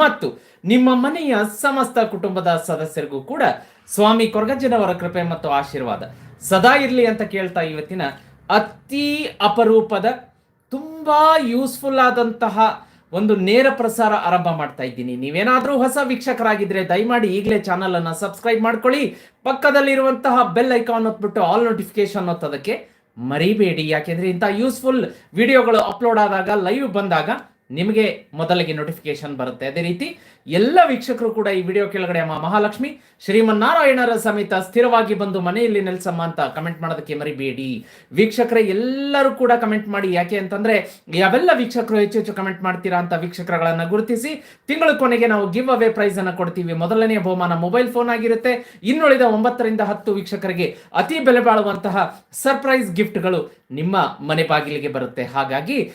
ಮತ್ತು ನಿಮ್ಮ ಮನೆಯ ಸಮಸ್ತ ಕುಟುಂಬದ ಸದಸ್ಯರಿಗೂ ಕೂಡ ಸ್ವಾಮಿ ಕೊರಗಜ್ಜನವರ ಕೃಪೆ ಮತ್ತು ಆಶೀರ್ವಾದ. ಸದಾ ಇರಲಿ ಅಂತ ಕೇಳ್ತಾ ಇವತ್ತಿನ ಅತಿ ಅಪರೂಪದ, ತುಂಬಾ ಯೂಸ್ಫುಲ್ ಆದಂತಹ ಒಂದು ನೇರ ಪ್ರಸಾರ ಆರಂಭ ಮಾಡ್ತಾ ಇದ್ದೀನಿ. ನೀವೇನಾದರೂ ಹೊಸ ವೀಕ್ಷಕರಾಗಿದ್ರೆ ದಯಮಾಡಿ ಈಗಲೇ ಚಾನಲ್ ಅನ್ನ ಸಬ್ಸ್ಕ್ರೈಬ್ ಮಾಡ್ಕೊಳ್ಳಿ. ಪಕ್ಕದಲ್ಲಿರುವಂತಹ ಬೆಲ್ ಐಕಾನ್ ಹೊತ್ಬಿಟ್ಟು ಆಲ್ ನೋಟಿಫಿಕೇಶನ್ ಹೊತ್ತೋದಕ್ಕೆ ಮರಿಬೇಡಿ. ಯಾಕೆಂದ್ರೆ ಇಂಥ ಯೂಸ್ಫುಲ್ ವಿಡಿಯೋಗಳು ಅಪ್ಲೋಡ್ ಆದಾಗ ಲೈವ್ ಬಂದಾಗ ನಿಮಗೆ ಮೊದಲಿಗೆ ನೋಟಿಫಿಕೇಶನ್ ಬರುತ್ತೆ. ಅದೇ ರೀತಿ ಎಲ್ಲ ವೀಕ್ಷಕರು ಕೂಡ ಈ ವಿಡಿಯೋ ಕೆಳಗಡೆ ಅಮ್ಮ ಮಹಾಲಕ್ಷ್ಮಿ, ಶ್ರೀಮನ್ನಾರಾಯಣರ ಸಮೇತ ಸ್ಥಿರವಾಗಿ ಬಂದು ಮನೆಯಲ್ಲಿ ನೆಲೆಸಮ್ಮ ಅಂತ ಕಮೆಂಟ್ ಮಾಡೋದಕ್ಕೆ ಮರಿಬೇಡಿ. ವೀಕ್ಷಕರೇ, ಎಲ್ಲರೂ ಕೂಡ ಕಮೆಂಟ್ ಮಾಡಿ. ಯಾಕೆ ಅಂತಂದ್ರೆ, ಯಾವೆಲ್ಲ ವೀಕ್ಷಕರು ಹೆಚ್ಚು ಹೆಚ್ಚು ಕಮೆಂಟ್ ಮಾಡ್ತೀರಾ ಅಂತ ವೀಕ್ಷಕರಗಳನ್ನ ಗುರುತಿಸಿ, ತಿಂಗಳ ಕೊನೆಗೆ ನಾವು ಗಿವ್ ಅವೇ ಪ್ರೈಸ್ ಅನ್ನ ಕೊಡ್ತೀವಿ. ಮೊದಲನೇ ಬಹುಮಾನ ಮೊಬೈಲ್ ಫೋನ್ ಆಗಿರುತ್ತೆ. ಇನ್ನುಳಿದ ಒಂಬತ್ತರಿಂದ ಹತ್ತು ವೀಕ್ಷಕರಿಗೆ ಅತಿ ಬೆಲೆ ಬಾಳುವಂತಹ ಸರ್ಪ್ರೈಸ್ ಗಿಫ್ಟ್ಗಳು ನಿಮ್ಮ ಮನೆ ಬಾಗಿಲಿಗೆ ಬರುತ್ತೆ. ಹಾಗಾಗಿ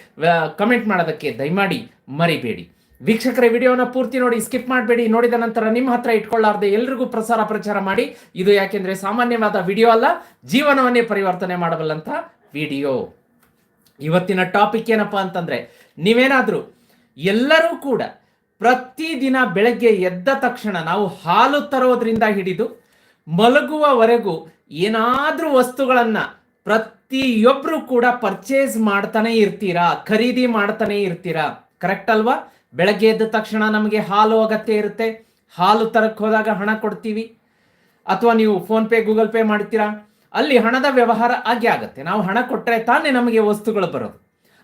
ಕಮೆಂಟ್ ಮಾಡೋದಕ್ಕೆ ದಯಮಾಡಿ ಮರಿಬೇಡಿ. ವೀಕ್ಷಕರ, ವಿಡಿಯೋನ ಪೂರ್ತಿ ನೋಡಿ, ಸ್ಕಿಪ್ ಮಾಡಬೇಡಿ. ನೋಡಿದ ನಂತರ ನಿಮ್ಮ ಹತ್ರ ಇಟ್ಕೊಳ್ಳಾರ್ದೆ ಎಲ್ರಿಗೂ ಪ್ರಸಾರ ಪ್ರಚಾರ ಮಾಡಿ. ಇದು ಯಾಕೆಂದ್ರೆ ಸಾಮಾನ್ಯವಾದ ವಿಡಿಯೋ ಅಲ್ಲ, ಜೀವನವನ್ನೇ ಪರಿವರ್ತನೆ ಮಾಡಬಲ್ಲಂತ ವಿಡಿಯೋ. ಇವತ್ತಿನ ಟಾಪಿಕ್ ಏನಪ್ಪಾ ಅಂತಂದ್ರೆ, ನೀವೇನಾದರೂ ಎಲ್ಲರೂ ಕೂಡ ಪ್ರತಿದಿನ ಬೆಳಗ್ಗೆ ಎದ್ದ ತಕ್ಷಣ ನಾವು ಹಾಲು ತರೋದ್ರಿಂದ ಹಿಡಿದು ಮಲಗುವವರೆಗೂ ಏನಾದ್ರೂ ವಸ್ತುಗಳನ್ನ ಪ್ರತಿಯೊಬ್ರು ಕೂಡ ಪರ್ಚೇಸ್ ಮಾಡ್ತಾನೆ ಇರ್ತೀರಾ, ಖರೀದಿ ಮಾಡ್ತಾನೆ ಇರ್ತೀರಾ? ಕರೆಕ್ಟ್ ಅಲ್ವಾ? ಬೆಳಗ್ಗೆ ಎದ್ದ ತಕ್ಷಣ ನಮಗೆ ಹಾಲು ಅಗತ್ಯ ಇರುತ್ತೆ. ಹಾಲು ತರಕ್ಕೆ ಹೋದಾಗ ಹಣ ಕೊಡ್ತೀವಿ. ಅಥವಾ ನೀವು ಫೋನ್ ಪೇ ಗೂಗಲ್ ಪೇ ಮಾಡ್ತೀರಾ? ಅಲ್ಲಿ ಹಣದ ವ್ಯವಹಾರ ಆಗಿ ಆಗುತ್ತೆ. ನಾವು ಹಣ ಕೊಟ್ಟರೆ ತಾನೇ ನಮಗೆ ವಸ್ತುಗಳು ಬರೋದು.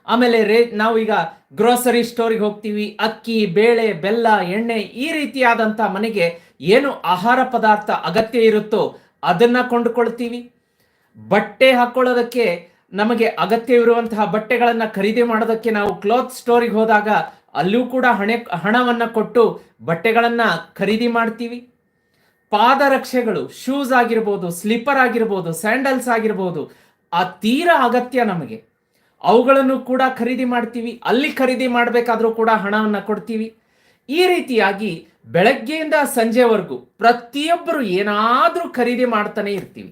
ಆಮೇಲೆ ರೇ ನಾವು ಈಗ ಗ್ರೋಸರಿ ಸ್ಟೋರಿಗೆ ಹೋಗ್ತೀವಿ. ಅಕ್ಕಿ, ಬೇಳೆ, ಬೆಲ್ಲ, ಎಣ್ಣೆ ಈ ರೀತಿಯಾದಂಥ ಮನೆಗೆ ಏನು ಆಹಾರ ಪದಾರ್ಥ ಅಗತ್ಯ ಇರುತ್ತೋ ಅದನ್ನು ಕೊಂಡುಕೊಳ್ತೀವಿ. ಬಟ್ಟೆ ಹಾಕೊಳ್ಳೋದಕ್ಕೆ ನಮಗೆ ಅಗತ್ಯವಿರುವಂತಹ ಬಟ್ಟೆಗಳನ್ನ ಖರೀದಿ ಮಾಡೋದಕ್ಕೆ ನಾವು ಕ್ಲಾತ್ ಸ್ಟೋರಿಗೆ ಹೋದಾಗ ಅಲ್ಲೂ ಕೂಡ ಹಣೆ, ಹಣವನ್ನ ಕೊಟ್ಟು ಬಟ್ಟೆಗಳನ್ನ ಖರೀದಿ ಮಾಡ್ತೀವಿ. ಪಾದರಕ್ಷೆಗಳು ಶೂಸ್ ಆಗಿರ್ಬೋದು ಸ್ಲಿಪ್ಪರ್ ಆಗಿರ್ಬೋದು ಸ್ಯಾಂಡಲ್ಸ್ ಆಗಿರ್ಬೋದು, ಆ ತೀರ ಅಗತ್ಯ ನಮಗೆ. ಅವುಗಳನ್ನು ಕೂಡ ಖರೀದಿ ಮಾಡ್ತೀವಿ. ಅಲ್ಲಿ ಖರೀದಿ ಮಾಡಬೇಕಾದ್ರೂ ಕೂಡ ಹಣವನ್ನು ಕೊಡ್ತೀವಿ. ಈ ರೀತಿಯಾಗಿ ಬೆಳಗ್ಗೆಯಿಂದ ಸಂಜೆವರೆಗೂ ಪ್ರತಿಯೊಬ್ಬರು ಏನಾದರೂ ಖರೀದಿ ಮಾಡ್ತಾನೆ ಇರ್ತೀವಿ.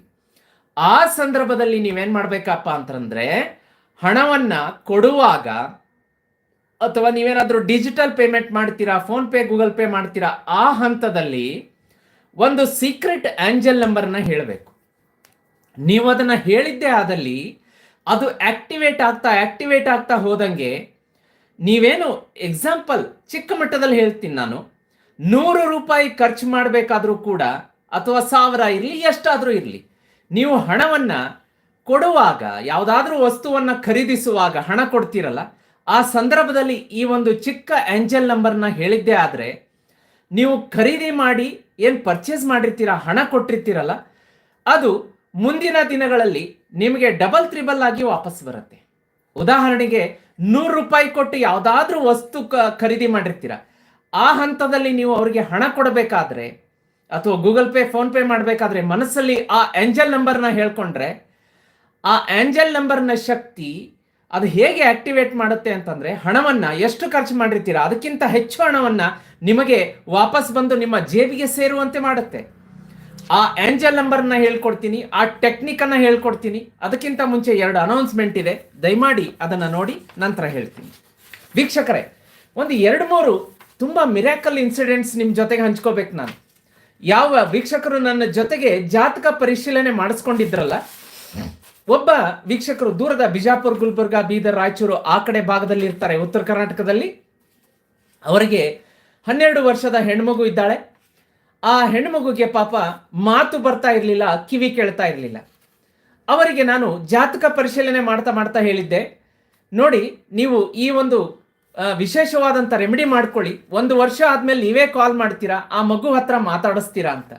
ಆ ಸಂದರ್ಭದಲ್ಲಿ ನೀವೇನ್ ಮಾಡ್ಬೇಕಪ್ಪ ಅಂತಂದ್ರೆ ಹಣವನ್ನ ಕೊಡುವಾಗ ಅಥವಾ ನೀವೇನಾದ್ರೂ ಡಿಜಿಟಲ್ ಪೇಮೆಂಟ್ ಮಾಡ್ತೀರಾ, ಫೋನ್ ಪೇ, ಗೂಗಲ್ ಪೇ ಮಾಡ್ತೀರಾ, ಆ ಹಂತದಲ್ಲಿ ಒಂದು ಸೀಕ್ರೆಟ್ ಆಂಜಲ್ ನಂಬರ್ನ ಹೇಳಬೇಕು. ನೀವು ಅದನ್ನ ಹೇಳಿದ್ದೇ ಆದಲ್ಲಿ ಅದು ಆಕ್ಟಿವೇಟ್ ಆಗ್ತಾ ಆಕ್ಟಿವೇಟ್ ಆಗ್ತಾ ಹೋದಂಗೆ ನೀವೇನು ಎಕ್ಸಾಂಪಲ್ ಚಿಕ್ಕ ಮಟ್ಟದಲ್ಲಿ ಹೇಳ್ತೀನಿ ನಾನು. ನೂರು ರೂಪಾಯಿ ಖರ್ಚು ಮಾಡಬೇಕಾದ್ರೂ ಕೂಡ ಅಥವಾ ಸಾವಿರ ಇರಲಿ, ಎಷ್ಟಾದರೂ ಇರಲಿ. ನೀವು ಹಣವನ್ನ ಕೊಡುವಾಗ, ಯಾವುದಾದ್ರೂ ವಸ್ತುವನ್ನ ಖರೀದಿಸುವಾಗ ಹಣ ಕೊಡ್ತೀರಲ್ಲ, ಆ ಸಂದರ್ಭದಲ್ಲಿ ಈ ಒಂದು ಚಿಕ್ಕ ಆಂಜಲ್ ನಂಬರ್ನ ಹೇಳಿದ್ದೇ ಆದರೆ, ನೀವು ಖರೀದಿ ಮಾಡಿ, ಏನು ಪರ್ಚೇಸ್ ಮಾಡಿರ್ತೀರಾ, ಹಣ ಕೊಟ್ಟಿರ್ತೀರಲ್ಲ, ಅದು ಮುಂದಿನ ದಿನಗಳಲ್ಲಿ ನಿಮಗೆ ಡಬಲ್ ತ್ರಿಬಲ್ ಆಗಿ ವಾಪಸ್ ಬರುತ್ತೆ. ಉದಾಹರಣೆಗೆ, ನೂರು ರೂಪಾಯಿ ಕೊಟ್ಟು ಯಾವುದಾದ್ರೂ ವಸ್ತು ಖರೀದಿ ಮಾಡಿರ್ತೀರ, ಆ ಹಂತದಲ್ಲಿ ನೀವು ಅವರಿಗೆ ಹಣ ಕೊಡಬೇಕಾದ್ರೆ ಅಥವಾ ಗೂಗಲ್ ಪೇ, ಫೋನ್ ಪೇ ಮಾಡಬೇಕಾದ್ರೆ ಮನಸ್ಸಲ್ಲಿ ಆ ಏಂಜಲ್ ನಂಬರ್ನ ಹೇಳ್ಕೊಂಡ್ರೆ, ಆ ಏಂಜಲ್ ನಂಬರ್ನ ಶಕ್ತಿ ಅದು ಹೇಗೆ ಆಕ್ಟಿವೇಟ್ ಮಾಡುತ್ತೆ ಅಂತಂದ್ರೆ ಹಣವನ್ನ ಎಷ್ಟು ಖರ್ಚು ಮಾಡಿರ್ತೀರಾ, ಅದಕ್ಕಿಂತ ಹೆಚ್ಚು ಹಣವನ್ನ ನಿಮಗೆ ವಾಪಸ್ ಬಂದು ನಿಮ್ಮ ಜೇಬಿಗೆ ಸೇರುವಂತೆ ಮಾಡುತ್ತೆ. ಆ ಏಂಜಲ್ ನಂಬರ್ನ ಹೇಳ್ಕೊಡ್ತೀನಿ, ಆ ಟೆಕ್ನಿಕ್ ಅನ್ನ ಹೇಳ್ಕೊಡ್ತೀನಿ, ಅದಕ್ಕಿಂತ ಮುಂಚೆ ಎರಡು ಅನೌನ್ಸ್ಮೆಂಟ್ ಇದೆ. ದಯಮಾಡಿ ಅದನ್ನ ನೋಡಿ, ನಂತರ ಹೇಳ್ತೀನಿ. ವೀಕ್ಷಕರೇ, ಒಂದು ಎರಡು ಮೂರು ತುಂಬಾ ಮಿರಾಕಲ್ ಇನ್ಸಿಡೆಂಟ್ಸ್ ನಿಮ್ಮ ಜೊತೆಗೆ ಹಂಚ್ಕೋಬೇಕು ನಾನು. ಯಾವ ವೀಕ್ಷಕರು ನನ್ನ ಜೊತೆಗೆ ಜಾತಕ ಪರಿಶೀಲನೆ ಮಾಡಿಸ್ಕೊಂಡಿದ್ರಲ್ಲ, ಒಬ್ಬ ವೀಕ್ಷಕರು ದೂರದ ಬಿಜಾಪುರ್, ಗುಲ್ಬರ್ಗ, ಬೀದರ್, ರಾಯಚೂರು ಆ ಕಡೆ ಭಾಗದಲ್ಲಿ ಇರ್ತಾರೆ, ಉತ್ತರ ಕರ್ನಾಟಕದಲ್ಲಿ. ಅವರಿಗೆ ಹನ್ನೆರಡು ವರ್ಷದ ಹೆಣ್ಮಗು ಇದ್ದಾಳೆ. ಆ ಹೆಣ್ಮಗುಗೆ ಪಾಪ ಮಾತು ಬರ್ತಾ ಇರಲಿಲ್ಲ, ಕಿವಿ ಕೇಳ್ತಾ ಇರಲಿಲ್ಲ. ಅವರಿಗೆ ನಾನು ಜಾತಕ ಪರಿಶೀಲನೆ ಮಾಡ್ತಾ ಮಾಡ್ತಾ ಹೇಳಿದ್ದೆ. ನೋಡಿ, ನೀವು ಈ ಒಂದು ವಿಶೇಷವಾದಂಥ ರೆಮಿಡಿ ಮಾಡ್ಕೊಳ್ಳಿ. ಒಂದು ವರ್ಷ ಆದಮೇಲೆ ನೀವೇ ಕಾಲ್ ಮಾಡ್ತೀರಾ? ಆ ಮಗು ಹತ್ರ ಮಾತಾಡಿಸ್ತೀರಾ ಅಂತ.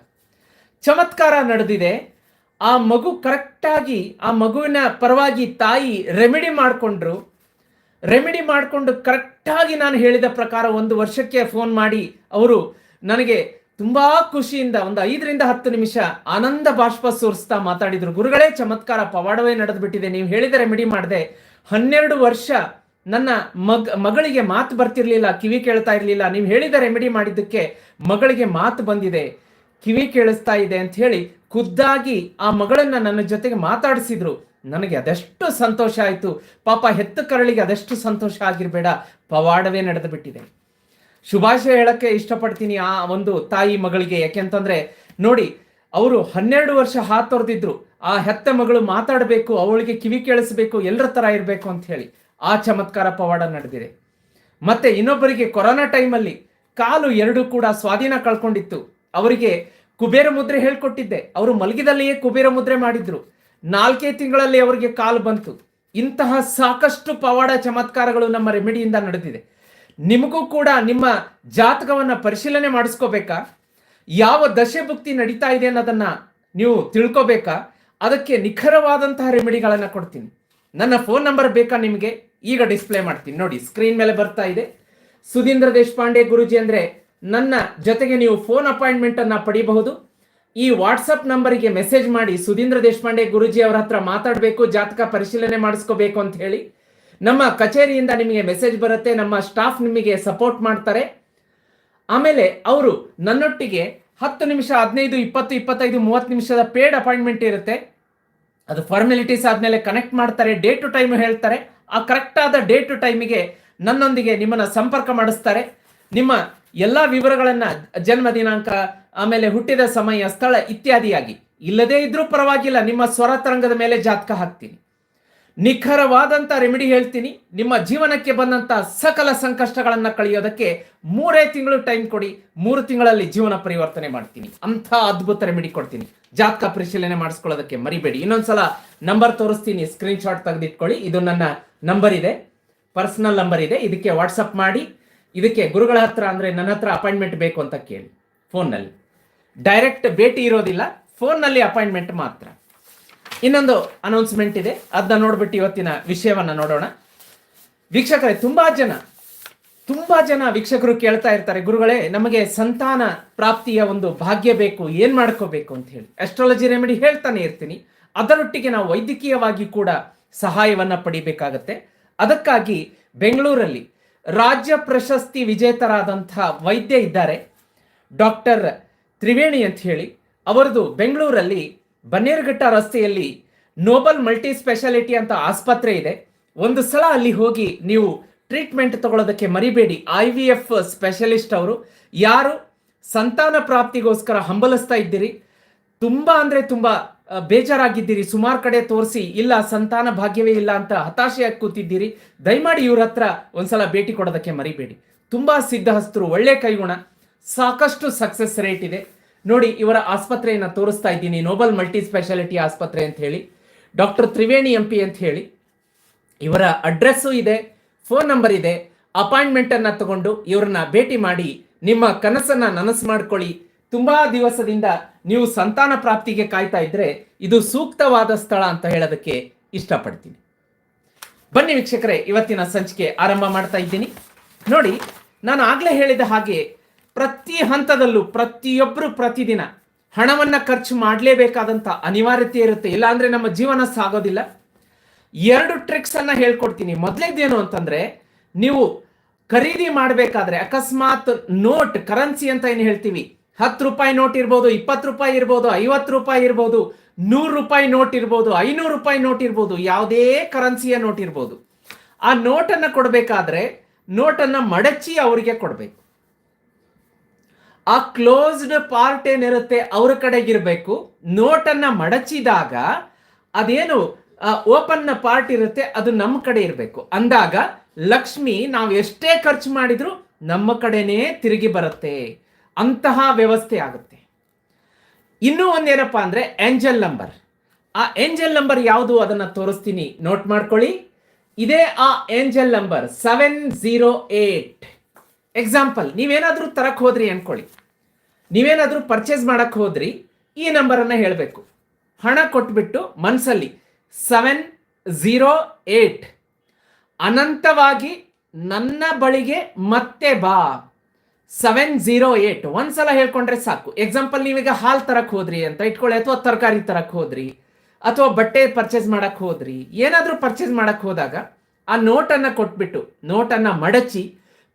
ಚಮತ್ಕಾರ ನಡೆದಿದೆ. ಆ ಮಗು ಕರೆಕ್ಟಾಗಿ ಆ ಮಗುವಿನ ಪರವಾಗಿ ತಾಯಿ ರೆಮಿಡಿ ಮಾಡಿಕೊಂಡ್ರು. ರೆಮಿಡಿ ಮಾಡಿಕೊಂಡು ಕರೆಕ್ಟಾಗಿ ನಾನು ಹೇಳಿದ ಪ್ರಕಾರ ಒಂದು ವರ್ಷಕ್ಕೆ ಫೋನ್ ಮಾಡಿ, ಅವರು ನನಗೆ ತುಂಬ ಖುಷಿಯಿಂದ ಒಂದು ಐದರಿಂದ ಹತ್ತು ನಿಮಿಷ ಆನಂದ ಬಾಷ್ಪ ಸೋರಿಸ್ತಾ ಮಾತಾಡಿದರು. ಗುರುಗಳೇ, ಚಮತ್ಕಾರ ಪವಾಡವೇ ನಡೆದುಬಿಟ್ಟಿದೆ. ನೀವು ಹೇಳಿದ ರೆಮಿಡಿ ಮಾಡಿದೆ. ಹನ್ನೆರಡು ವರ್ಷ ನನ್ನ ಮಗ, ಮಗಳಿಗೆ ಮಾತು ಬರ್ತಿರ್ಲಿಲ್ಲ, ಕಿವಿ ಕೇಳ್ತಾ ಇರ್ಲಿಲ್ಲ. ನೀವು ಹೇಳಿದ ರೆಮಿಡಿ ಮಾಡಿದ್ದಕ್ಕೆ ಮಗಳಿಗೆ ಮಾತು ಬಂದಿದೆ. ಕಿವಿ ಕೇಳಿಸ್ತಾ ಇದೆ ಅಂತ ಹೇಳಿ ಖುದ್ದಾಗಿ ಆ ಮಗಳನ್ನ ನನ್ನ ಜೊತೆಗೆ ಮಾತಾಡಿಸಿದ್ರು. ನನಗೆ ಅದೆಷ್ಟು ಸಂತೋಷ ಆಯಿತು. ಪಾಪ ಹೆತ್ತ ಕರಳಿಗೆ ಅದೆಷ್ಟು ಸಂತೋಷ ಆಗಿರಬೇಡ. ಪವಾಡವೇ ನಡೆದು ಬಿಟ್ಟಿದೆ. ಶುಭಾಶಯ ಹೇಳಕ್ಕೆ ಇಷ್ಟಪಡ್ತೀನಿ ಆ ಒಂದು ತಾಯಿ ಮಗಳಿಗೆ. ಯಾಕೆಂತಂದ್ರೆ ನೋಡಿ, ಅವರು ಹನ್ನೆರಡು ವರ್ಷ ಹಾತೊರೆದಿದ್ರು. ಆ ಹೆತ್ತ ಮಗಳು ಮಾತಾಡಬೇಕು, ಅವಳಿಗೆ ಕಿವಿ ಕೇಳಿಸ್ಬೇಕು, ಎಲ್ಲರ ತರ ಇರಬೇಕು ಅಂತ ಹೇಳಿ. ಆ ಚಮತ್ಕಾರ ಪವಾಡ ನಡೆದಿದೆ. ಮತ್ತೆ ಇನ್ನೊಬ್ಬರಿಗೆ ಕೊರೋನಾ ಟೈಮಲ್ಲಿ ಕಾಲು ಎರಡು ಕೂಡ ಸ್ವಾಧೀನ ಕಳ್ಕೊಂಡಿತ್ತು. ಅವರಿಗೆ ಕುಬೇರ ಮುದ್ರೆ ಹೇಳ್ಕೊಟ್ಟಿದ್ದೆ. ಅವರು ಮಲಗಿದಲ್ಲಿಯೇ ಕುಬೇರ ಮುದ್ರೆ ಮಾಡಿದ್ರು. ನಾಲ್ಕೇ ತಿಂಗಳಲ್ಲಿ ಅವರಿಗೆ ಕಾಲು ಬಂತು. ಇಂತಹ ಸಾಕಷ್ಟು ಪವಾಡ ಚಮತ್ಕಾರಗಳು ನಮ್ಮ ರೆಮಿಡಿಯಿಂದ ನಡೆದಿದೆ. ನಿಮಗೂ ಕೂಡ ನಿಮ್ಮ ಜಾತಕವನ್ನ ಪರಿಶೀಲನೆ ಮಾಡಿಸ್ಕೋಬೇಕಾ? ಯಾವ ದಶೆ ಭುಕ್ತಿ ನಡೀತಾ ಇದೆ ಅನ್ನೋದನ್ನ ನೀವು ತಿಳ್ಕೋಬೇಕಾ? ಅದಕ್ಕೆ ನಿಖರವಾದಂತಹ ರೆಮಿಡಿಗಳನ್ನು ಕೊಡ್ತೀನಿ. ನನ್ನ ಫೋನ್ ನಂಬರ್ ಬೇಕಾ ನಿಮಗೆ? ಈಗ ಡಿಸ್ಪ್ಲೇ ಮಾಡ್ತೀನಿ. ನೋಡಿ ಸ್ಕ್ರೀನ್ ಮೇಲೆ ಬರ್ತಾ ಇದೆ. ಸುಧೀಂದ್ರ ದೇಶಪಾಂಡೆ ಗುರುಜಿ ಅಂದ್ರೆ ನನ್ನ ಜೊತೆಗೆ ನೀವು ಫೋನ್ ಅಪಾಯಿಂಟ್ಮೆಂಟ್ ಅನ್ನ ಪಡಿಬಹುದು. ಈ ವಾಟ್ಸಪ್ ನಂಬರಿಗೆ ಮೆಸೇಜ್ ಮಾಡಿ ಸುಧೀಂದ್ರ ದೇಶಪಾಂಡೆ ಗುರುಜಿ ಅವರ ಹತ್ರ ಮಾತಾಡಬೇಕು, ಜಾತಕ ಪರಿಶೀಲನೆ ಮಾಡಿಸ್ಕೋಬೇಕು ಅಂತ ಹೇಳಿ. ನಮ್ಮ ಕಚೇರಿಯಿಂದ ನಿಮಗೆ ಮೆಸೇಜ್ ಬರುತ್ತೆ, ನಮ್ಮ ಸ್ಟಾಫ್ ನಿಮಗೆ ಸಪೋರ್ಟ್ ಮಾಡ್ತಾರೆ. ಆಮೇಲೆ ಅವರು ನನ್ನೊಟ್ಟಿಗೆ ಹತ್ತು ನಿಮಿಷ, ಹದಿನೈದು, ಇಪ್ಪತ್ತು, ಇಪ್ಪತ್ತೈದು, ಮೂವತ್ತು ನಿಮಿಷದ ಪೇಡ್ ಅಪಾಯಿಂಟ್ಮೆಂಟ್ ಇರುತ್ತೆ. ಅದು ಫಾರ್ಮಾಲಿಟೀಸ್ ಆದಮೇಲೆ ಕನೆಕ್ಟ್ ಮಾಡ್ತಾರೆ ಡೇ ಟು ಟೈಮ್ ಹೇಳ್ತಾರೆ. ಆ ಕರೆಕ್ಟಾದ ಡೇ ಟು ಟೈಮಿಗೆ ನನ್ನೊಂದಿಗೆ ನಿಮ್ಮನ್ನು ಸಂಪರ್ಕ ಮಾಡಿಸ್ತಾರೆ. ನಿಮ್ಮ ಎಲ್ಲ ವಿವರಗಳನ್ನು ಜನ್ಮ ದಿನಾಂಕ, ಆಮೇಲೆ ಹುಟ್ಟಿದ ಸಮಯ, ಸ್ಥಳ ಇತ್ಯಾದಿಯಾಗಿ. ಇಲ್ಲದೇ ಇದ್ರೂ ಪರವಾಗಿಲ್ಲ, ನಿಮ್ಮ ಸ್ವರ ತರಂಗದ ಮೇಲೆ ಜಾತಕ ಹಾಕ್ತೀನಿ. ನಿಖರವಾದಂತ ರೆಮಿಡಿ ಹೇಳ್ತೀನಿ. ನಿಮ್ಮ ಜೀವನಕ್ಕೆ ಬಂದಂತ ಸಕಲ ಸಂಕಷ್ಟಗಳನ್ನು ಕಳೆಯೋದಕ್ಕೆ ಮೂರೇ ತಿಂಗಳು ಟೈಮ್ ಕೊಡಿ. ಮೂರು ತಿಂಗಳಲ್ಲಿ ಜೀವನ ಪರಿವರ್ತನೆ ಮಾಡ್ತೀನಿ. ಅಂಥ ಅದ್ಭುತ ರೆಮಿಡಿ ಕೊಡ್ತೀನಿ. ಜಾತಕ ಪರಿಶೀಲನೆ ಮಾಡಿಸ್ಕೊಳ್ಳೋದಕ್ಕೆ ಮರಿಬೇಡಿ. ಇನ್ನೊಂದ್ಸಲ ನಂಬರ್ ತೋರಿಸ್ತೀನಿ. ಸ್ಕ್ರೀನ್ ಶಾಟ್ ತೆಗೆದಿಟ್ಕೊಳ್ಳಿ. ಇದು ನನ್ನ ನಂಬರ್ ಇದೆ. ಪರ್ಸನಲ್ ನಂಬರ್ ಇದೆ. ಇದಕ್ಕೆ ವಾಟ್ಸಪ್ ಮಾಡಿ. ಇದಕ್ಕೆ ಗುರುಗಳ ಹತ್ರ ಅಂದ್ರೆ ನನ್ನ ಹತ್ರ ಅಪಾಯಿಂಟ್ಮೆಂಟ್ ಬೇಕು ಅಂತ ಕೇಳಿ. ಫೋನ್ನಲ್ಲಿ ಡೈರೆಕ್ಟ್ ಭೇಟಿ ಇರೋದಿಲ್ಲ. ಫೋನ್ನಲ್ಲಿ ಅಪಾಯಿಂಟ್ಮೆಂಟ್ ಮಾತ್ರ. ಇನ್ನೊಂದು ಅನೌನ್ಸ್ಮೆಂಟ್ ಇದೆ. ಅದನ್ನ ನೋಡ್ಬಿಟ್ಟು ಇವತ್ತಿನ ವಿಷಯವನ್ನ ನೋಡೋಣ. ವೀಕ್ಷಕರೇ, ತುಂಬಾ ಜನ ತುಂಬಾ ಜನ ವೀಕ್ಷಕರು ಕೇಳ್ತಾ ಇರ್ತಾರೆ, ಗುರುಗಳೇ, ನಮಗೆ ಸಂತಾನ ಪ್ರಾಪ್ತಿಯ ಒಂದು ಭಾಗ್ಯ ಬೇಕು, ಏನ್ ಮಾಡ್ಕೋಬೇಕು ಅಂತ ಹೇಳಿ. ಅಸ್ಟ್ರಾಲಜಿ ರೆಮಿಡಿ ಹೇಳ್ತಾನೆ ಇರ್ತೀನಿ. ಅದರೊಟ್ಟಿಗೆ ನಾವು ವೈದ್ಯಕೀಯವಾಗಿ ಕೂಡ ಸಹಾಯವನ್ನ ಪಡಿಬೇಕಾಗತ್ತೆ. ಅದಕ್ಕಾಗಿ ಬೆಂಗಳೂರಲ್ಲಿ ರಾಜ್ಯ ಪ್ರಶಸ್ತಿ ವಿಜೇತರಾದಂತಹ ವೈದ್ಯ ಇದ್ದಾರೆ. ಡಾಕ್ಟರ್ ತ್ರಿವೇಣಿ ಅಂತ ಹೇಳಿ. ಅವರದು ಬೆಂಗಳೂರಲ್ಲಿ ಬನ್ನೇರುಘಟ್ಟ ರಸ್ತೆಯಲ್ಲಿ ನೋಬಲ್ ಮಲ್ಟಿ ಸ್ಪೆಷಾಲಿಟಿ ಅಂತ ಆಸ್ಪತ್ರೆ ಇದೆ. ಒಂದು ಸಲ ಅಲ್ಲಿ ಹೋಗಿ ನೀವು ಟ್ರೀಟ್ಮೆಂಟ್ ತಗೊಳ್ಳೋದಕ್ಕೆ ಮರಿಬೇಡಿ. ಐ ವಿ ಎಫ್ ಸ್ಪೆಷಲಿಸ್ಟ್ ಅವರು. ಯಾರು ಸಂತಾನ ಪ್ರಾಪ್ತಿಗೋಸ್ಕರ ಹಂಬಲಿಸ್ತಾ ಇದ್ದೀರಿ? ತುಂಬ ಅಂದರೆ ತುಂಬ ಬೇಜಾರಾಗಿದ್ದೀರಿ. ಸುಮಾರು ಕಡೆ ತೋರಿಸಿ, ಇಲ್ಲ ಸಂತಾನ ಭಾಗ್ಯವೇ ಇಲ್ಲ ಅಂತ ಹತಾಶೆಯಾಗಿ ಕೂತಿದ್ದೀರಿ. ದಯಮಾಡಿ ಇವ್ರ ಹತ್ರ ಒಂದ್ಸಲ ಭೇಟಿ ಕೊಡೋದಕ್ಕೆ ಮರಿಬೇಡಿ. ತುಂಬ ಸಿದ್ಧಹಸ್ತರು, ಒಳ್ಳೆ ಕೈಗುಣ. ಸಾಕಷ್ಟು ಸಕ್ಸಸ್ ರೇಟ್ ಇದೆ. ನೋಡಿ, ಇವರ ಆಸ್ಪತ್ರೆಯನ್ನು ತೋರಿಸ್ತಾ ಇದ್ದೀನಿ ನೋಬಲ್ ಮಲ್ಟಿ ಸ್ಪೆಷಾಲಿಟಿ ಆಸ್ಪತ್ರೆ ಅಂತ ಹೇಳಿ ಡಾಕ್ಟರ್ ತ್ರಿವೇಣಿ ಎಂ ಪಿ ಅಂತ ಹೇಳಿ. ಇವರ ಅಡ್ರೆಸ್ಸು ಇದೆ ಫೋನ್ ನಂಬರ್ ಇದೆ ಅಪಾಯಿಂಟ್ಮೆಂಟ್ ಅನ್ನ ತಗೊಂಡು ಇವರನ್ನ ಭೇಟಿ ಮಾಡಿ, ನಿಮ್ಮ ಕನಸನ್ನ ನನಸು ಮಾಡ್ಕೊಳ್ಳಿ. ತುಂಬಾ ದಿವಸದಿಂದ ನೀವು ಸಂತಾನ ಪ್ರಾಪ್ತಿಗೆ ಕಾಯ್ತಾ ಇದ್ರೆ ಇದು ಸೂಕ್ತವಾದ ಸ್ಥಳ ಅಂತ ಹೇಳೋದಕ್ಕೆ ಇಷ್ಟಪಡ್ತೀನಿ. ಬನ್ನಿ ವೀಕ್ಷಕರೇ, ಇವತ್ತಿನ ಸಂಚಿಕೆ ಆರಂಭ ಮಾಡ್ತಾ ಇದ್ದೀನಿ. ನೋಡಿ, ನಾನು ಆಗ್ಲೇ ಹೇಳಿದ ಹಾಗೆ ಪ್ರತಿ ಹಂತದಲ್ಲೂ ಪ್ರತಿಯೊಬ್ಬರು ಪ್ರತಿದಿನ ಹಣವನ್ನು ಖರ್ಚು ಮಾಡಲೇಬೇಕಾದಂಥ ಅನಿವಾರ್ಯತೆ ಇರುತ್ತೆ. ಇಲ್ಲಾಂದರೆ ನಮ್ಮ ಜೀವನ ಸಾಗೋದಿಲ್ಲ. ಎರಡು ಟ್ರಿಕ್ಸ್ ಅನ್ನ ಹೇಳ್ಕೊಡ್ತೀನಿ. ಮೊದಲೇದೇನು ಅಂತಂದ್ರೆ, ನೀವು ಖರೀದಿ ಮಾಡಬೇಕಾದ್ರೆ ಅಕಸ್ಮಾತ್ ನೋಟ್ ಕರೆನ್ಸಿ ಅಂತ ಏನು ಹೇಳ್ತೀವಿ? ಹತ್ತು ರೂಪಾಯಿ ನೋಟ್ ಇರ್ಬೋದು, ಇಪ್ಪತ್ತು ರೂಪಾಯಿ ಇರ್ಬೋದು, ಐವತ್ತು ರೂಪಾಯಿ ಇರ್ಬೋದು, ನೂರು ರೂಪಾಯಿ ನೋಟ್ ಇರ್ಬೋದು, ಐನೂರು ರೂಪಾಯಿ ನೋಟ್ ಇರ್ಬೋದು, ಯಾವುದೇ ಕರೆನ್ಸಿಯ ನೋಟ್ ಇರ್ಬೋದು. ಆ ನೋಟನ್ನು ಕೊಡಬೇಕಾದ್ರೆ ನೋಟನ್ನು ಮಡಚಿ ಅವರಿಗೆ ಕೊಡಬೇಕು. ಆ ಕ್ಲೋಸ್ಡ್ ಪಾರ್ಟ್ ಏನಿರುತ್ತೆ ಅವ್ರ ಕಡೆಗಿರಬೇಕು ನೋಟನ್ನ ಮಡಚಿದಾಗ ಅದೇನು ಓಪನ್ ಪಾರ್ಟ್ ಇರುತ್ತೆ, ಅದು ನಮ್ಮ ಕಡೆ ಇರಬೇಕು. ಅಂದಾಗ ಲಕ್ಷ್ಮಿ ನಾವು ಎಷ್ಟೇ ಖರ್ಚು ಮಾಡಿದ್ರು ನಮ್ಮ ಕಡೆನೇ ತಿರುಗಿ ಬರುತ್ತೆ. ಅಂತಹ ವ್ಯವಸ್ಥೆ ಆಗುತ್ತೆ. ಇನ್ನೂ ಒಂದೇನಪ್ಪ ಅಂದ್ರೆ ಏಂಜಲ್ ನಂಬರ್ ಆ ಏಂಜಲ್ ನಂಬರ್ ಯಾವುದು ಅದನ್ನ ತೋರಿಸ್ತೀನಿ ನೋಟ್ ಮಾಡ್ಕೊಳ್ಳಿ. ಇದೇ ಆ angel number seven zero eight example ನೀವೇನಾದರೂ ತರಕ್ಕೆ ಹೋದ್ರಿ ಅಂದ್ಕೊಳ್ಳಿ ನೀವೇನಾದರೂ ಪರ್ಚೇಸ್ ಮಾಡೋಕ್ಕೆ ಹೋದ್ರಿ, ಈ ನಂಬರನ್ನು ಹೇಳಬೇಕು. ಹಣ ಕೊಟ್ಬಿಟ್ಟು ಮನಸ್ಸಲ್ಲಿ ಸೆವೆನ್ ಝೀರೋ ಏಟ್ ಅನಂತವಾಗಿ ನನ್ನ ಬಳಿಗೆ ಮತ್ತೆ ಬಾ. ಸೆವೆನ್ ಝೀರೋ ಏಟ್ ಒಂದ್ಸಲ ಹೇಳ್ಕೊಂಡ್ರೆ ಸಾಕು. ಎಕ್ಸಾಂಪಲ್ ನೀವೀಗ ಹಾಲು ತರಕ್ಕೆ ಹೋದ್ರಿ ಅಂತ ಇಟ್ಕೊಳ್ಳಿ, ಅಥವಾ ತರಕಾರಿ ತರಕ್ಕೆ ಹೋದ್ರಿ, ಅಥವಾ ಬಟ್ಟೆ ಪರ್ಚೇಸ್ ಮಾಡೋಕ್ಕೆ ಹೋದ್ರಿ, ಏನಾದರೂ ಪರ್ಚೇಸ್ ಮಾಡೋಕ್ಕೆ ಹೋದಾಗ ಆ ನೋಟನ್ನು ಕೊಟ್ಬಿಟ್ಟು ನೋಟನ್ನು ಮಡಚಿ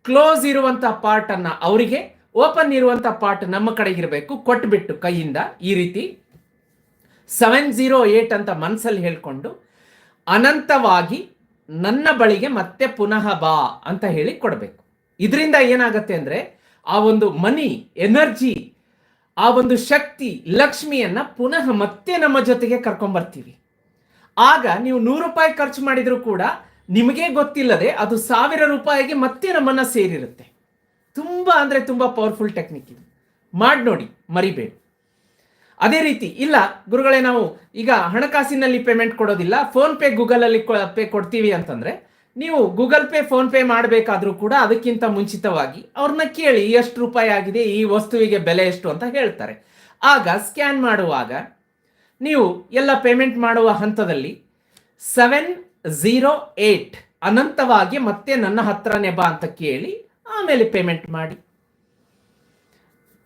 ಕ್ಲೋಸ್ ಇರುವಂತಹ ಪಾರ್ಟ್ ಅನ್ನ ಅವರಿಗೆ, ಓಪನ್ ಇರುವಂತಹ ಪಾರ್ಟ್ ನಮ್ಮ ಕಡೆಗಿರಬೇಕು ಕೊಟ್ಬಿಟ್ಟು ಕೈಯಿಂದ ಈ ರೀತಿ ಸೆವೆನ್ ಜೀರೋ ಏಟ್ ಅಂತ ಮನಸ್ಸಲ್ಲಿ ಹೇಳ್ಕೊಂಡು, ಅನಂತವಾಗಿ ನನ್ನ ಬಳಿಗೆ ಮತ್ತೆ ಪುನಃ ಬಾ ಅಂತ ಹೇಳಿ ಕೊಡಬೇಕು. ಇದರಿಂದ ಏನಾಗತ್ತೆ ಅಂದರೆ, ಆ ಒಂದು ಮನಿ ಎನರ್ಜಿ ಆ ಒಂದು ಶಕ್ತಿ, ಲಕ್ಷ್ಮಿಯನ್ನ ಪುನಃ ಮತ್ತೆ ನಮ್ಮ ಜೊತೆಗೆ ಕರ್ಕೊಂಬರ್ತೀವಿ. ಆಗ ನೀವು ನೂರು ರೂಪಾಯಿ ಖರ್ಚು ಮಾಡಿದ್ರು ಕೂಡ ನಿಮಗೆ ಗೊತ್ತಿಲ್ಲದೆ ಅದು ಸಾವಿರ ರೂಪಾಯಿಗೆ ಮತ್ತೆ ನಮ್ಮನ್ನ ಸೇರಿರುತ್ತೆ. ತುಂಬ ಅಂದ್ರೆ ತುಂಬ ಪವರ್ಫುಲ್ ಟೆಕ್ನಿಕ್ ಇದು. ಮಾಡಿ ನೋಡಿ, ಮರಿಬೇಡಿ. ಅದೇ ರೀತಿ, ಇಲ್ಲ, ಗುರುಗಳೇ, ನಾವು ಈಗ ಹಣಕಾಸಿನಲ್ಲಿ ಪೇಮೆಂಟ್ ಕೊಡೋದಿಲ್ಲ ಫೋನ್ ಪೇ ಗೂಗಲ್ ಅಲ್ಲಿ ಪೇ ಕೊಡ್ತೀವಿ ಅಂತಂದ್ರೆ, ನೀವು ಗೂಗಲ್ ಪೇ ಫೋನ್ ಪೇ ಮಾಡಬೇಕಾದ್ರೂ ಕೂಡ ಅದಕ್ಕಿಂತ ಮುಂಚಿತವಾಗಿ ಅವ್ರನ್ನ ಕೇಳಿ, ಎಷ್ಟು ರೂಪಾಯಿ ಆಗಿದೆ, ಈ ವಸ್ತುವಿಗೆ ಬೆಲೆ ಎಷ್ಟು? ಅಂತ ಹೇಳ್ತಾರೆ. ಆಗ ಸ್ಕ್ಯಾನ್ ಮಾಡುವಾಗ, ನೀವು ಎಲ್ಲ ಪೇಮೆಂಟ್ ಮಾಡುವ ಹಂತದಲ್ಲಿ ಸೆವೆನ್ ಝೀರೋ ಏಟ್. ಅನಂತವಾಗಿ ಮತ್ತೆ ನನ್ನ ಹತ್ರನೇ ಬಾ ಅಂತ ಕೇಳಿ ಆಮೇಲೆ ಪೇಮೆಂಟ್ ಮಾಡಿ.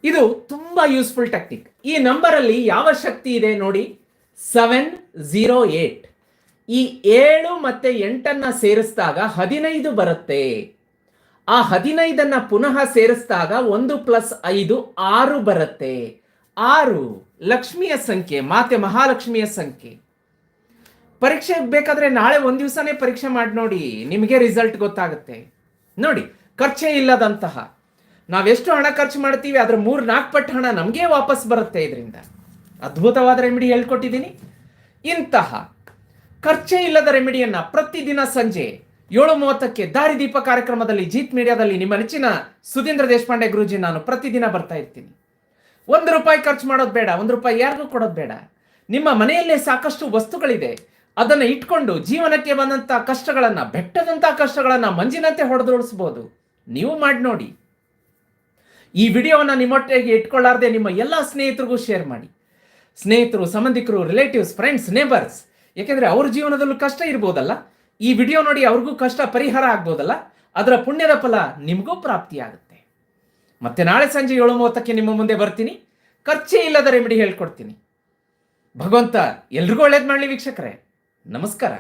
ಇದು ತುಂಬಾ ಯೂಸ್ಫುಲ್ ಟೆಕ್ನಿಕ್ ಈ ನಂಬರಲ್ಲಿ ಯಾವ ಶಕ್ತಿ ಇದೆ ನೋಡಿ? ಸೆವೆನ್ ಝೀರೋ ಏಟ್ ಈ ಏಳು ಮತ್ತೆ ಎಂಟನ್ನ ಸೇರಿಸಿದಾಗ ಹದಿನೈದು ಬರುತ್ತೆ. ಆ ಹದಿನೈದನ್ನ ಪುನಃ ಸೇರಿಸಿದಾಗ ಒಂದು ಪ್ಲಸ್ ಐದು ಆರು ಬರುತ್ತೆ. ಆರು ಲಕ್ಷ್ಮಿಯ ಸಂಖ್ಯೆ, ಮಾತೆ ಮಹಾಲಕ್ಷ್ಮಿಯ ಸಂಖ್ಯೆ. ಪರೀಕ್ಷೆ ಬೇಕಾದ್ರೆ ನಾಳೆ ಒಂದು ದಿವಸನೇ ಪರೀಕ್ಷೆ ಮಾಡಿ ನೋಡಿ, ನಿಮಗೆ ರಿಸಲ್ಟ್ ಗೊತ್ತಾಗುತ್ತೆ. ನೋಡಿ, ಖರ್ಚೇ ಇಲ್ಲದಂತಹ. ನಾವೆಷ್ಟು ಹಣ ಖರ್ಚು ಮಾಡ್ತೀವಿ, ಅದರ ಮೂರು ನಾಲ್ಕು ಪಟ್ಟು ಹಣ ನಮಗೆ ವಾಪಸ್ ಬರುತ್ತೆ ಇದರಿಂದ. ಅದ್ಭುತವಾದ ರೆಮಿಡಿ ಹೇಳ್ಕೊಟ್ಟಿದ್ದೀನಿ. ಇಂತಹ ಖರ್ಚೇ ಇಲ್ಲದ ರೆಮಿಡಿಯನ್ನ ಪ್ರತಿದಿನ ಸಂಜೆ ಏಳು ಮೂವತ್ತಕ್ಕೆ ದಾರಿದೀಪ ಕಾರ್ಯಕ್ರಮದಲ್ಲಿ ಜೀತ್ ಮೀಡಿಯಾದಲ್ಲಿ ನಿಮ್ಮ ನೆಚ್ಚಿನ ಸುಧೀಂದ್ರ ದೇಶಪಾಂಡೆ ಗುರುಜಿ ನಾನು ಪ್ರತಿದಿನ ಬರ್ತಾ ಇರ್ತೀನಿ. ಒಂದು ರೂಪಾಯಿ ಖರ್ಚು ಮಾಡೋದು ಬೇಡ, ಒಂದು ರೂಪಾಯಿ ಯಾರಿಗೂ ಕೊಡೋದು ಬೇಡ. ನಿಮ್ಮ ಮನೆಯಲ್ಲೇ ಸಾಕಷ್ಟು ವಸ್ತುಗಳಿದೆ ಅದನ್ನ ಇಟ್ಕೊಂಡು ಜೀವನಕ್ಕೆ ಬಂದಂತ ಕಷ್ಟಗಳನ್ನ, ಬೆಟ್ಟದಂತ ಕಷ್ಟಗಳನ್ನ ಮಂಜಿನಂತೆ ಹೊಡೆದೋಡಿಸ್ಬೋದು. ನೀವು ಮಾಡಿ ನೋಡಿ. ಈ ವಿಡಿಯೋವನ್ನ ನಿಮ್ಮೊಟ್ಟಿಗೆ ಇಟ್ಕೊಳ್ಳಾರ್ದೆ ನಿಮ್ಮ ಎಲ್ಲ ಸ್ನೇಹಿತರಿಗೂ ಶೇರ್ ಮಾಡಿ. ಸ್ನೇಹಿತರು, ಸಂಬಂಧಿಕರು ರಿಲೇಟಿವ್ಸ್ ಫ್ರೆಂಡ್ಸ್ ನೇಬರ್ಸ್ ಯಾಕೆಂದ್ರೆ ಅವ್ರ ಜೀವನದಲ್ಲೂ ಕಷ್ಟ ಇರ್ಬೋದಲ್ಲ. ಈ ವಿಡಿಯೋ ನೋಡಿ ಅವ್ರಿಗೂ ಕಷ್ಟ ಪರಿಹಾರ ಆಗ್ಬೋದಲ್ಲ. ಅದರ ಪುಣ್ಯದ ಫಲ ನಿಮಗೂ ಪ್ರಾಪ್ತಿಯಾಗುತ್ತೆ ಮತ್ತೆ ನಾಳೆ ಸಂಜೆ ಏಳು ಮೂವತ್ತಕ್ಕೆ ನಿಮ್ಮ ಮುಂದೆ ಬರ್ತೀನಿ. ಖರ್ಚೇ ಇಲ್ಲದ ರೆಮಿಡಿ ಹೇಳ್ಕೊಡ್ತೀನಿ. ಭಗವಂತ ಎಲ್ರಿಗೂ ಒಳ್ಳೇದು ಮಾಡಲಿ ವೀಕ್ಷಕರೇ. ನಮಸ್ಕಾರ.